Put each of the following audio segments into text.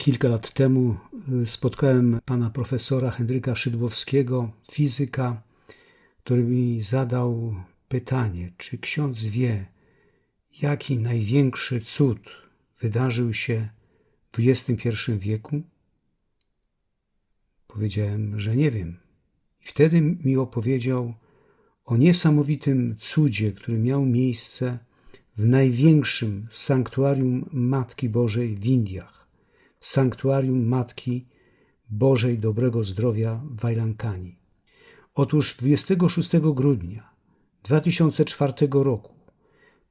Kilka lat temu y, spotkałem pana profesora Henryka Szydłowskiego, fizyka, który mi zadał pytanie, czy ksiądz wie, jaki największy cud wydarzył się w XXI wieku? Powiedziałem, że nie wiem. I wtedy mi opowiedział o niesamowitym cudzie, który miał miejsce w największym sanktuarium Matki Bożej w Indiach, sanktuarium Matki Bożej Dobrego Zdrowia w Wajlankani. Otóż 26 grudnia 2004 roku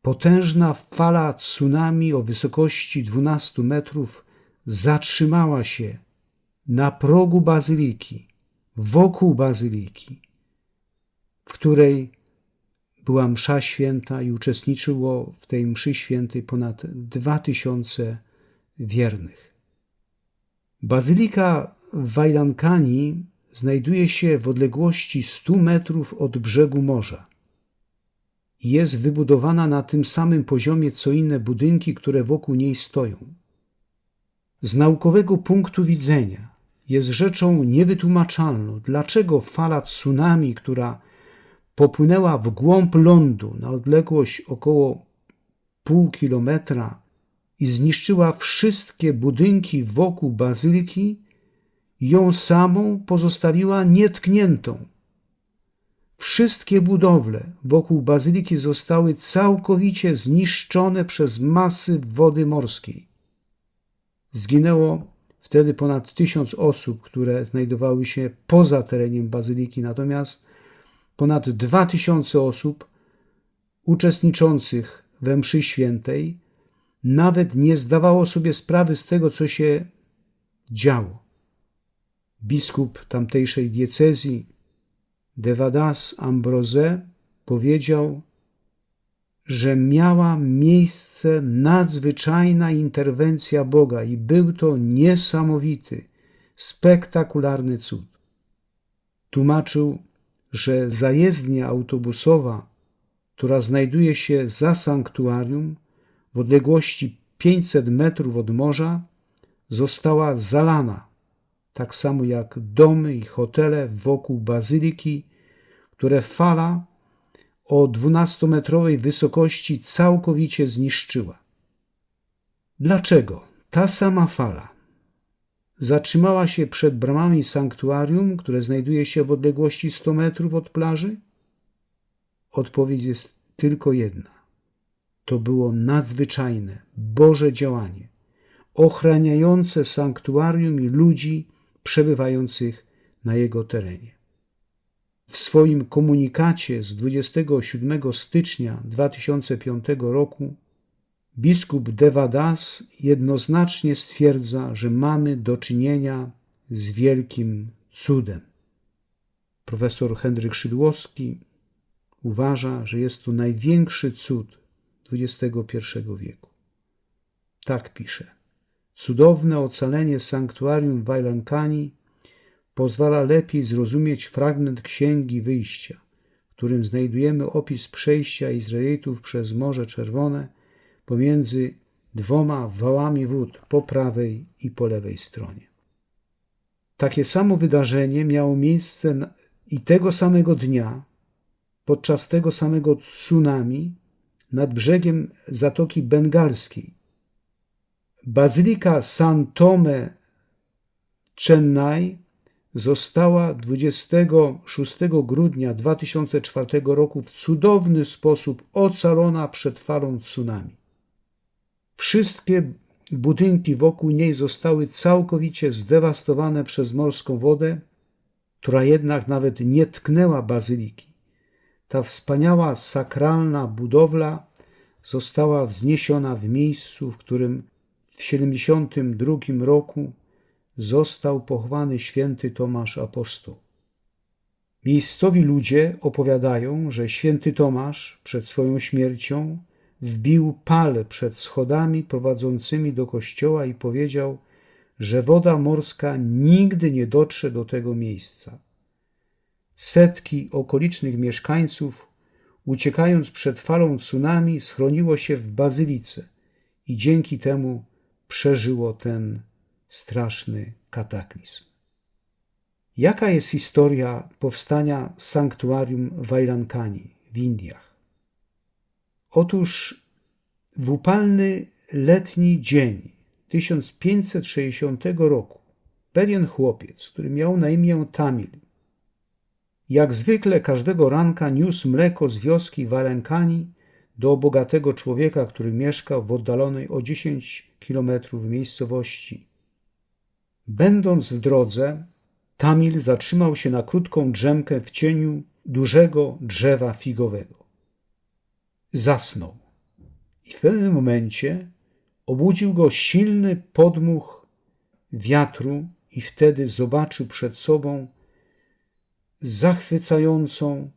potężna fala tsunami o wysokości 12 metrów zatrzymała się na progu bazyliki, wokół bazyliki, w której była msza święta i uczestniczyło w tej mszy świętej ponad dwa tysiące wiernych. Bazylika Wajlankani znajduje się w odległości 100 metrów od brzegu morza jest wybudowana na tym samym poziomie co inne budynki, które wokół niej stoją. Z naukowego punktu widzenia jest rzeczą niewytłumaczalną, dlaczego fala tsunami, która popłynęła w głąb lądu na odległość około pół kilometra i zniszczyła wszystkie budynki wokół bazyliki, ją samą pozostawiła nietkniętą. Wszystkie budowle wokół bazyliki zostały całkowicie zniszczone przez masy wody morskiej. Zginęło wtedy ponad tysiąc osób, które znajdowały się poza terenem bazyliki, natomiast ponad dwa tysiące osób uczestniczących we mszy świętej nawet nie zdawało sobie sprawy z tego, co się działo. Biskup tamtejszej diecezji, Devadas Ambrose, powiedział, że miała miejsce nadzwyczajna interwencja Boga i był to niesamowity, spektakularny cud. Tłumaczył, że zajezdnia autobusowa, która znajduje się za sanktuarium w odległości 500 metrów od morza, została zalana, tak samo jak domy i hotele wokół bazyliki, które fala o 12-metrowej wysokości całkowicie zniszczyła. Dlaczego ta sama fala zatrzymała się przed bramami sanktuarium, które znajduje się w odległości 100 metrów od plaży? Odpowiedź jest tylko jedna. To było nadzwyczajne, Boże działanie, ochraniające sanktuarium i ludzi przebywających na jego terenie. W swoim komunikacie z 27 stycznia 2005 roku biskup Devadas jednoznacznie stwierdza, że mamy do czynienia z wielkim cudem. Profesor Henryk Szydłowski uważa, że jest to największy cud XXI wieku. Tak pisze. Cudowne ocalenie sanktuarium w Wajlankani pozwala lepiej zrozumieć fragment Księgi Wyjścia, w którym znajdujemy opis przejścia Izraelitów przez Morze Czerwone pomiędzy dwoma wałami wód po prawej i po lewej stronie. Takie samo wydarzenie miało miejsce i tego samego dnia, podczas tego samego tsunami, nad brzegiem Zatoki Bengalskiej. Bazylika San Tome Chennai została 26 grudnia 2004 roku w cudowny sposób ocalona przed falą tsunami. Wszystkie budynki wokół niej zostały całkowicie zdewastowane przez morską wodę, która jednak nawet nie tknęła bazyliki. Ta wspaniała sakralna budowla została wzniesiona w miejscu, w którym w 72 roku został pochowany święty Tomasz Apostoł. Miejscowi ludzie opowiadają, że święty Tomasz przed swoją śmiercią wbił pal przed schodami prowadzącymi do kościoła i powiedział, że woda morska nigdy nie dotrze do tego miejsca. Setki okolicznych mieszkańców, uciekając przed falą tsunami, schroniło się w bazylice i dzięki temu przeżyło ten straszny kataklizm. Jaka jest historia powstania sanktuarium Vajrankani w Indiach? Otóż w upalny letni dzień 1560 roku pewien chłopiec, który miał na imię Tamil, jak zwykle każdego ranka niósł mleko z wioski Walenkani do bogatego człowieka, który mieszkał w oddalonej o 10 kilometrów miejscowości. Będąc w drodze, Tamil zatrzymał się na krótką drzemkę w cieniu dużego drzewa figowego. Zasnął i w pewnym momencie obudził go silny podmuch wiatru i wtedy zobaczył przed sobą zachwycającą,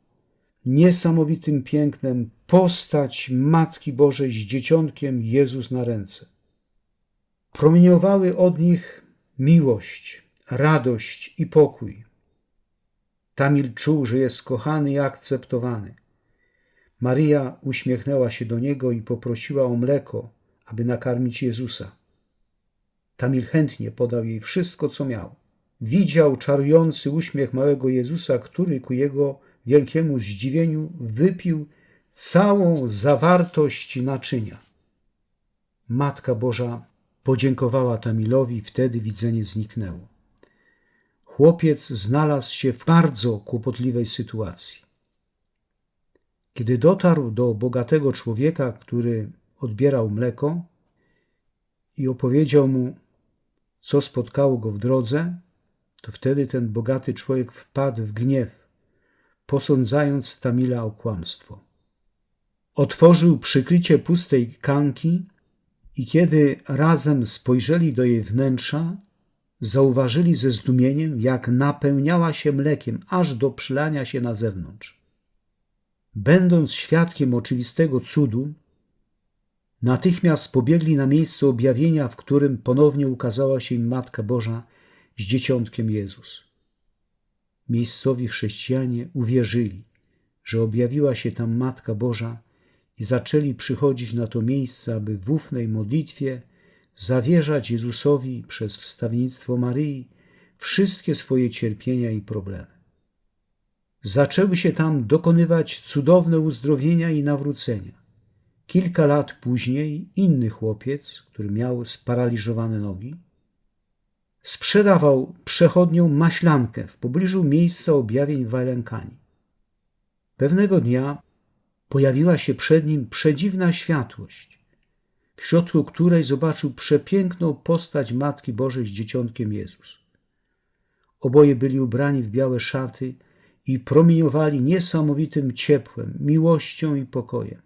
niesamowitym pięknem postać Matki Bożej z dzieciątkiem Jezus na ręce. Promieniowały od nich miłość, radość i pokój. Tamil czuł, że jest kochany i akceptowany. Maria uśmiechnęła się do niego i poprosiła o mleko, aby nakarmić Jezusa. Tamil chętnie podał jej wszystko, co miał. Widział czarujący uśmiech małego Jezusa, który ku jego wielkiemu zdziwieniu wypił całą zawartość naczynia. Matka Boża podziękowała Tamilowi, wtedy widzenie zniknęło. Chłopiec znalazł się w bardzo kłopotliwej sytuacji. Kiedy dotarł do bogatego człowieka, który odbierał mleko i opowiedział mu, co spotkało go w drodze, to wtedy ten bogaty człowiek wpadł w gniew, posądzając Tamila o kłamstwo. Otworzył przykrycie pustej kanki i kiedy razem spojrzeli do jej wnętrza, zauważyli ze zdumieniem, jak napełniała się mlekiem aż do przylania się na zewnątrz. Będąc świadkiem oczywistego cudu, natychmiast pobiegli na miejsce objawienia, w którym ponownie ukazała się im Matka Boża z dzieciątkiem Jezus. Miejscowi chrześcijanie uwierzyli, że objawiła się tam Matka Boża i zaczęli przychodzić na to miejsce, aby w ufnej modlitwie zawierzać Jezusowi przez wstawiennictwo Maryi wszystkie swoje cierpienia i problemy. Zaczęły się tam dokonywać cudowne uzdrowienia i nawrócenia. Kilka lat później inny chłopiec, który miał sparaliżowane nogi, sprzedawał przechodnią maślankę w pobliżu miejsca objawień w Walenkani. Pewnego dnia pojawiła się przed nim przedziwna światłość, w środku której zobaczył przepiękną postać Matki Bożej z dzieciątkiem Jezus. Oboje byli ubrani w białe szaty i promieniowali niesamowitym ciepłem, miłością i pokojem.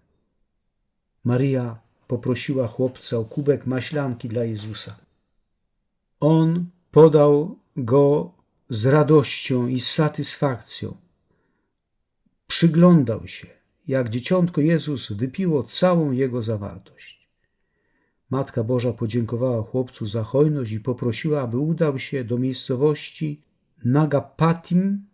Maria poprosiła chłopca o kubek maślanki dla Jezusa. On podał go z radością i z satysfakcją. Przyglądał się, jak dzieciątko Jezus wypiło całą jego zawartość. Matka Boża podziękowała chłopcu za hojność i poprosiła, aby udał się do miejscowości Nagapatim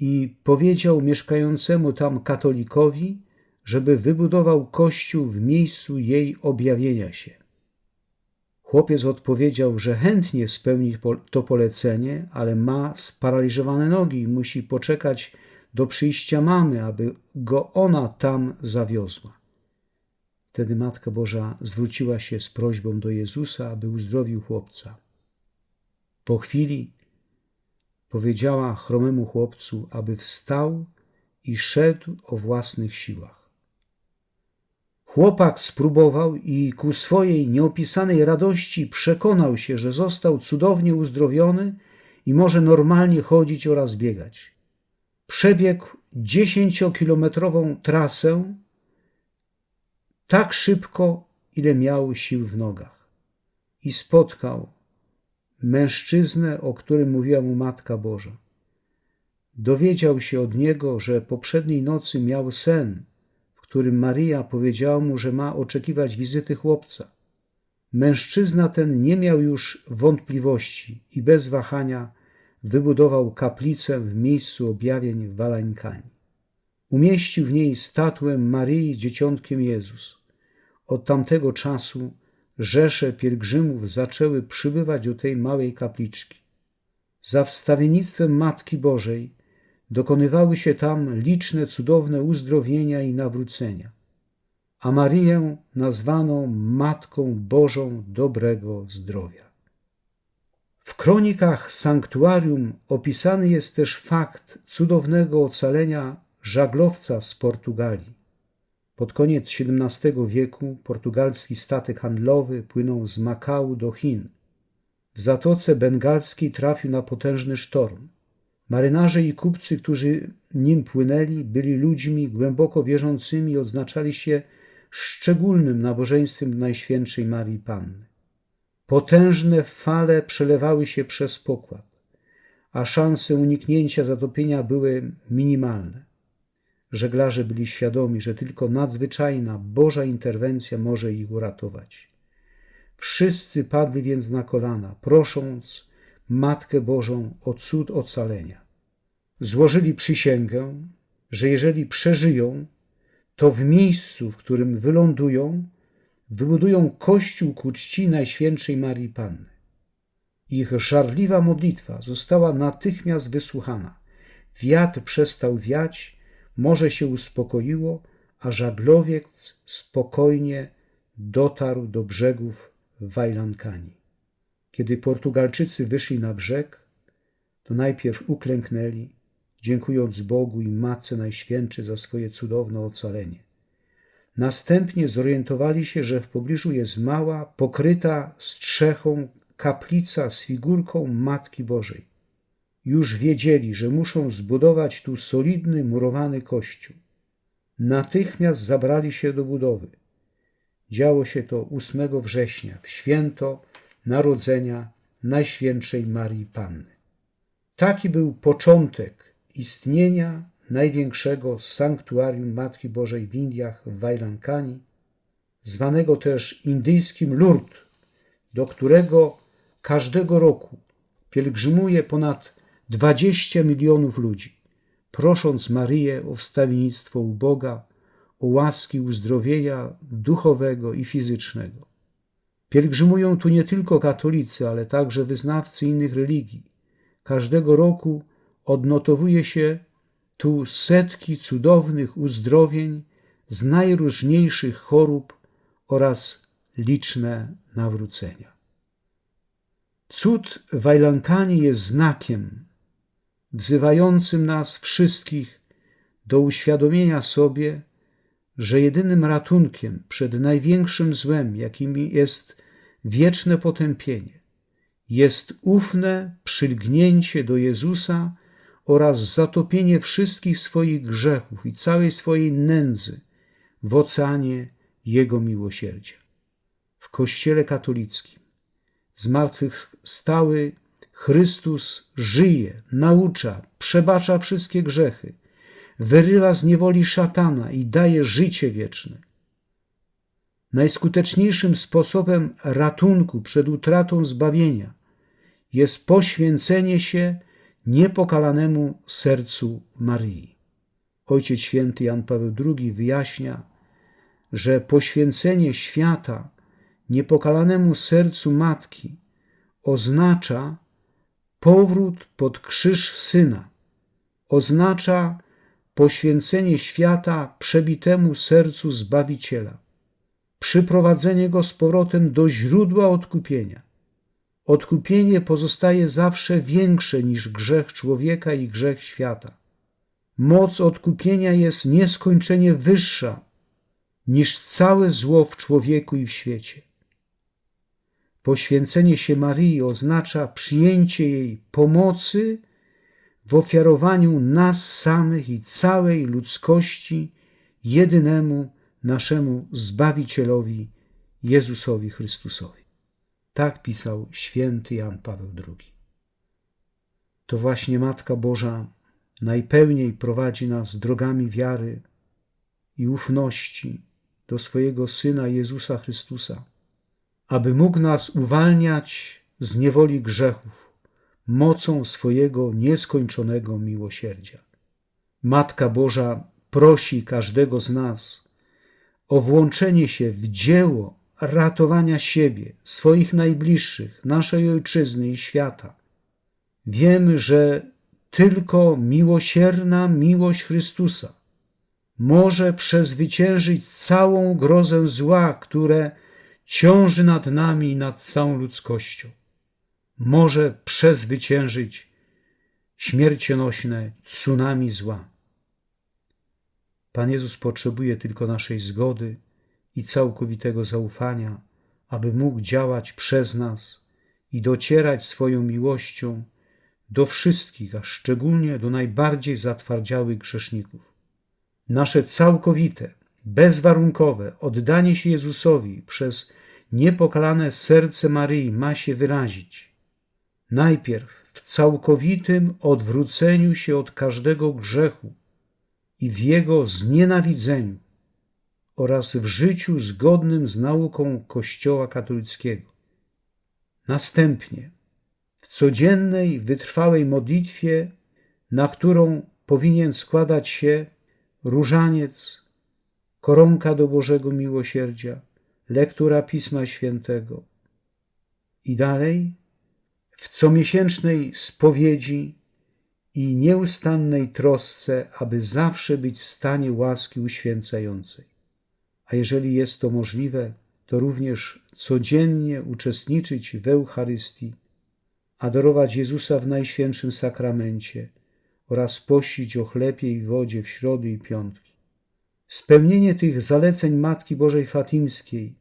i powiedział mieszkającemu tam katolikowi, żeby wybudował kościół w miejscu jej objawienia się. Chłopiec odpowiedział, że chętnie spełni to polecenie, ale ma sparaliżowane nogi i musi poczekać do przyjścia mamy, aby go ona tam zawiozła. Wtedy Matka Boża zwróciła się z prośbą do Jezusa, aby uzdrowił chłopca. Po chwili powiedziała chromemu chłopcu, aby wstał i szedł o własnych siłach. Chłopak spróbował i ku swojej nieopisanej radości przekonał się, że został cudownie uzdrowiony i może normalnie chodzić oraz biegać. Przebiegł dziesięciokilometrową trasę tak szybko, ile miał sił w nogach. I spotkał mężczyznę, o którym mówiła mu Matka Boża. Dowiedział się od niego, że poprzedniej nocy miał sen, którym Maria powiedziała mu, że ma oczekiwać wizyty chłopca. Mężczyzna ten nie miał już wątpliwości i bez wahania wybudował kaplicę w miejscu objawień w Walańkani. Umieścił w niej statuę Maryi Dzieciątkiem Jezus. Od tamtego czasu rzesze pielgrzymów zaczęły przybywać do tej małej kapliczki. Za wstawiennictwem Matki Bożej dokonywały się tam liczne cudowne uzdrowienia i nawrócenia, a Marię nazwano Matką Bożą dobrego zdrowia. W kronikach sanktuarium opisany jest też fakt cudownego ocalenia żaglowca z Portugalii. Pod koniec XVII wieku portugalski statek handlowy płynął z Makału do Chin. W Zatoce Bengalskiej trafił na potężny sztorm. Marynarze i kupcy, którzy nim płynęli, byli ludźmi głęboko wierzącymi i odznaczali się szczególnym nabożeństwem Najświętszej Marii Panny. Potężne fale przelewały się przez pokład, a szanse uniknięcia zatopienia były minimalne. Żeglarze byli świadomi, że tylko nadzwyczajna Boża interwencja może ich uratować. Wszyscy padli więc na kolana, prosząc Matkę Bożą o cud ocalenia. Złożyli przysięgę, że jeżeli przeżyją, to w miejscu, w którym wylądują, wybudują kościół ku czci Najświętszej Marii Panny. Ich żarliwa modlitwa została natychmiast wysłuchana. Wiatr przestał wiać, morze się uspokoiło, a żaglowiec spokojnie dotarł do brzegów Wajlankani. Kiedy Portugalczycy wyszli na brzeg, to najpierw uklęknęli, dziękując Bogu i Matce Najświętszej za swoje cudowne ocalenie. Następnie zorientowali się, że w pobliżu jest mała, pokryta strzechą kaplica z figurką Matki Bożej. Już wiedzieli, że muszą zbudować tu solidny, murowany kościół. Natychmiast zabrali się do budowy. Działo się to 8 września, w święto Narodzenia Najświętszej Marii Panny. Taki był początek istnienia największego sanktuarium Matki Bożej w Indiach, w Wajlankani, zwanego też indyjskim Lourdes, do którego każdego roku pielgrzymuje ponad 20 milionów ludzi, prosząc Maryję o wstawiennictwo u Boga, o łaski uzdrowienia duchowego i fizycznego. Pielgrzymują tu nie tylko katolicy, ale także wyznawcy innych religii. Każdego roku odnotowuje się tu setki cudownych uzdrowień z najróżniejszych chorób oraz liczne nawrócenia. Cud Wajlankani jest znakiem wzywającym nas wszystkich do uświadomienia sobie, że jedynym ratunkiem przed największym złem, jakim jest wieczne potępienie, jest ufne przylgnięcie do Jezusa oraz zatopienie wszystkich swoich grzechów i całej swojej nędzy w oceanie Jego miłosierdzia. W Kościele katolickim zmartwychwstały Chrystus żyje, naucza, przebacza wszystkie grzechy, wyrywa z niewoli szatana i daje życie wieczne. Najskuteczniejszym sposobem ratunku przed utratą zbawienia jest poświęcenie się niepokalanemu sercu Marii. Ojciec święty Jan Paweł II wyjaśnia, że poświęcenie świata niepokalanemu sercu matki oznacza powrót pod krzyż syna, oznacza poświęcenie świata przebitemu sercu Zbawiciela, przyprowadzenie go z powrotem do źródła odkupienia. Odkupienie pozostaje zawsze większe niż grzech człowieka i grzech świata. Moc odkupienia jest nieskończenie wyższa niż całe zło w człowieku i w świecie. Poświęcenie się Marii oznacza przyjęcie jej pomocy w ofiarowaniu nas samych i całej ludzkości jedynemu naszemu Zbawicielowi Jezusowi Chrystusowi. Tak pisał święty Jan Paweł II. To właśnie Matka Boża najpełniej prowadzi nas drogami wiary i ufności do swojego Syna Jezusa Chrystusa aby mógł nas uwalniać z niewoli grzechów mocą swojego nieskończonego miłosierdzia. Matka Boża prosi każdego z nas o włączenie się w dzieło ratowania siebie, swoich najbliższych, naszej ojczyzny i świata. Wiemy, że tylko miłosierna miłość Chrystusa może przezwyciężyć całą grozę zła, które ciąży nad nami i nad całą ludzkością. Może przezwyciężyć śmiercionośne tsunami zła. Pan Jezus potrzebuje tylko naszej zgody i całkowitego zaufania, aby mógł działać przez nas i docierać swoją miłością do wszystkich, a szczególnie do najbardziej zatwardziałych grzeszników. Nasze całkowite, bezwarunkowe oddanie się Jezusowi przez niepokalane serce Maryi ma się wyrazić. Najpierw w całkowitym odwróceniu się od każdego grzechu i w jego znienawidzeniu oraz w życiu zgodnym z nauką Kościoła katolickiego. Następnie w codziennej, wytrwałej modlitwie, na którą powinien składać się różaniec, koronka do Bożego Miłosierdzia, lektura Pisma Świętego. I dalej w comiesięcznej spowiedzi i nieustannej trosce, aby zawsze być w stanie łaski uświęcającej. A jeżeli jest to możliwe, to również codziennie uczestniczyć w Eucharystii, adorować Jezusa w Najświętszym Sakramencie oraz pościć o chlebie i wodzie w środy i piątki. Spełnienie tych zaleceń Matki Bożej Fatimskiej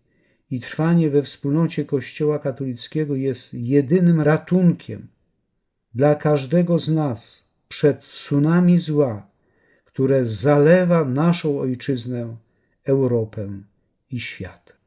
i trwanie we wspólnocie Kościoła katolickiego jest jedynym ratunkiem dla każdego z nas przed tsunami zła, które zalewa naszą ojczyznę, Europę i świat.